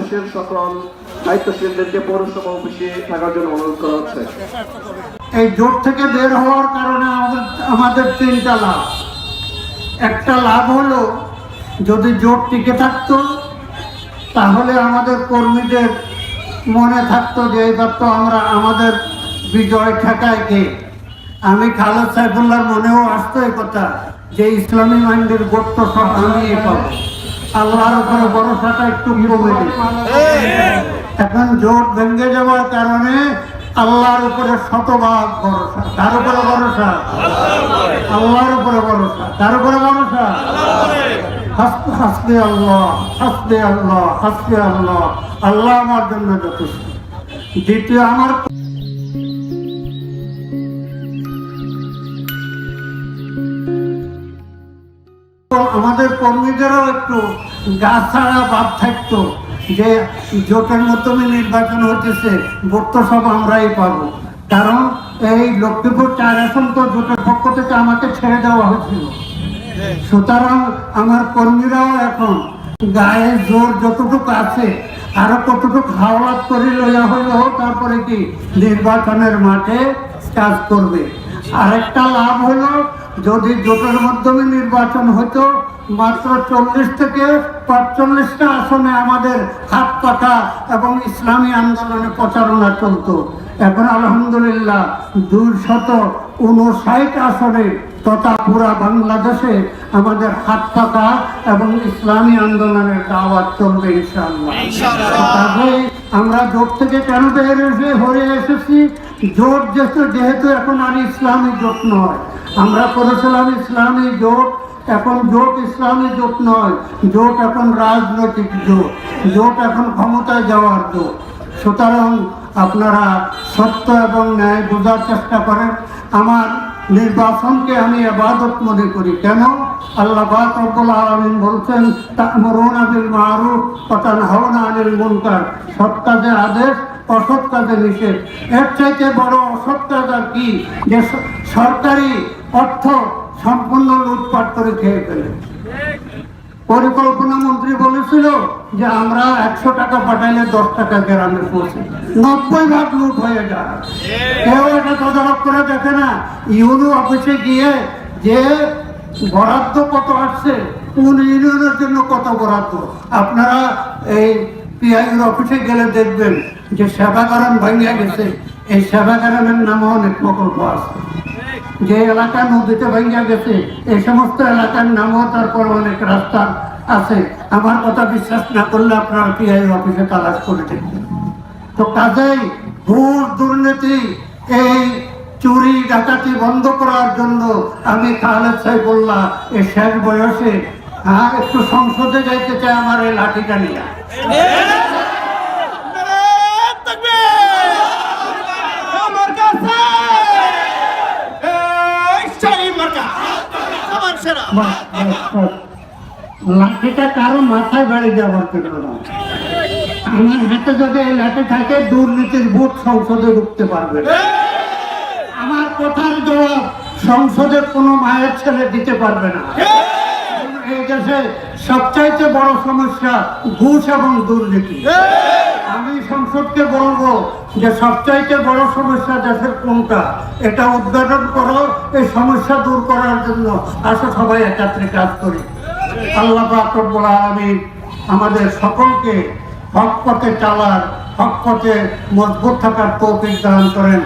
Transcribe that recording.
দেশের সকল দায়িত্বশীলদেরকে পৌরসভা অফিসে থাকার জন্য অনুরোধ করা হচ্ছে। এই জোট থেকে বের হওয়ার কারণে আমাদের তিনটা লাভ। একটা লাভ হলো, যদি জোট টিকে থাকতো, তাহলে আমাদের কর্মীদের মনে থাকতো যে এবার তো আমরা আমাদের বিজয় ঠেকায় কে? আমি খালেদ সাইফুল্লাহর মনেও আসতো এই কথা, যে ইসলামী মাইন্ডের গোপ্ত সব আমি পাবো। আল্লাহর উপরে ভরসাটা একটু কমে। এখন জোট ভেঙে যাওয়ার কারণে আল্লাহর উপরে শতভাগ ভরসা। তার উপরে ভরসা? আল্লাহর উপরে ভরসা। তার উপরে ভরসা? হাসবে হাসবে আল্লাহ, হাসতে আল্লাহ হাসতে আল্লাহ। আল্লাহ আমার জন্য যথেষ্ট। দ্বিতীয় আমার আমাদের কর্মীদেরও একটু গা ছাড়া ভাব থাকতো যে জোটের মাধ্যমে নির্বাচন হতেছে ভোট তো সব আমরাই পাবো। কারণ এই লক্ষ্মীপুর চার আসন তো জোটের পক্ষ থেকে আমাকে ছেড়ে দেওয়া হয়েছিল। সুতরাং আমার কর্মীরাও এখন গায়ে জোর যতটুকু আছে, আরও কতটুকু হাওলাত করে লইয়া হইল, তারপরে কি নির্বাচনের মাঠে কাজ করবে। আরেকটা লাভ হলো যদি জোটের মাধ্যমে নির্বাচন হতো মাত্র চল্লিশ থেকে পাঁচচল্লিশটা আসনে আমাদের হাত পাখা এবং ইসলামী আন্দোলনে প্রচারণা চলতো। এখন আলহামদুলিল্লাহ দুই শত উনষাট আসনে তথা পুরা বাংলাদেশে আমাদের হাত পাকা এবং ইসলামী আন্দোলনের দাওয়াত চলবে ইনশাআল্লাহ। আমরা জোট থেকে কেন বের হয়ে এসেছি? জোট যেহেতু এখন আর ইসলামী জোট নয়। আমরা করেছিলাম ইসলামী জোট, এখন জোট ইসলামী জোট নয়, জোট এখন রাজনৈতিক জোট জোট এখন ক্ষমতায় যাওয়ার জোট। সুতরাং আপনারা সত্য এবং ন্যায় বোঝার চেষ্টা করেন। আমার নির্বাচনকে আমি আবাদত মনে করি। কেন? আল্লাহ আলামিন বলছেন, তা'মুরুনা মারুফ ওয়া তানহাউনা আনিল মুনকার। সৎ কাজে আদেশ, অসৎ কাজে নিষেধ। এর চাইতে বড় অসৎ কাজ আর কি? যে সরকারি অর্থ সম্পূর্ণ লুটপাট করে খেয়ে ফেলে। পরিকল্পনা মন্ত্রী বলেছিল যে আমরা একশো টাকা পাঠাইলে দশ টাকা গ্রামে পৌঁছে। নব্বই ভাগ লুট হয়ে যায়। কেউ এটা তদারক করে দেখে না। ইউনো অফিসে গিয়ে যে বরাদ্দ কত আসছে, কোন ইউনিয়নের জন্য কত বরাদ্দ? আপনারা এই পিআইউর অফিসে গেলে দেখবেন যে সেবাকরণ ভাঙিয়া গেছে। এই সেবাকরণের নামও অনেক প্রকল্প আছে। যে এলাকা নদীতে ভাঙ্গা গেছে এই সমস্ত এলাকার নামও তারপর অনেক রাস্তা আছে। আমার কথা বিশ্বাস না করলে আপনারা পিআই অফিসে তালাশ করে দেখবেন তো কাজেই ঘুষ দুর্নীতি, এই চুরি ডাকাতি বন্ধ করার জন্য আমি খালেদ সাহেবুল্লাহ এই শেষ বয়সে হ্যাঁ একটু সংসদে যাইতে চাই আমার এই লাঠিটা নিয়ে। লাঠিটা কারও মাথায় বাড়ি যাওয়ার জন্য না। আমার হাতে যদি এই লাঠি থাকে, দুর্নীতির ভোট সংসদে ঢুকতে পারবে আমার কথার জবাব সংসদের কোনো মায়ের ছেলে দিতে পারবে না। এই দেশে সবচাইতে বড় সমস্যা ঘুষ এবং দুর্নীতি। সংসদকে বলব যে সবচাইতে বড় সমস্যা দেশের কোনটা? এটা উদ্ঘাটন করো, এই সমস্যা দূর করার জন্য। আসো সবাই একাত্রে কাজ করি। আল্লাহ আকরবুল আলমী আমাদের সকলকে হক পথে চালার, হক পথে মজবুত থাকার তৌফিক দান করেন।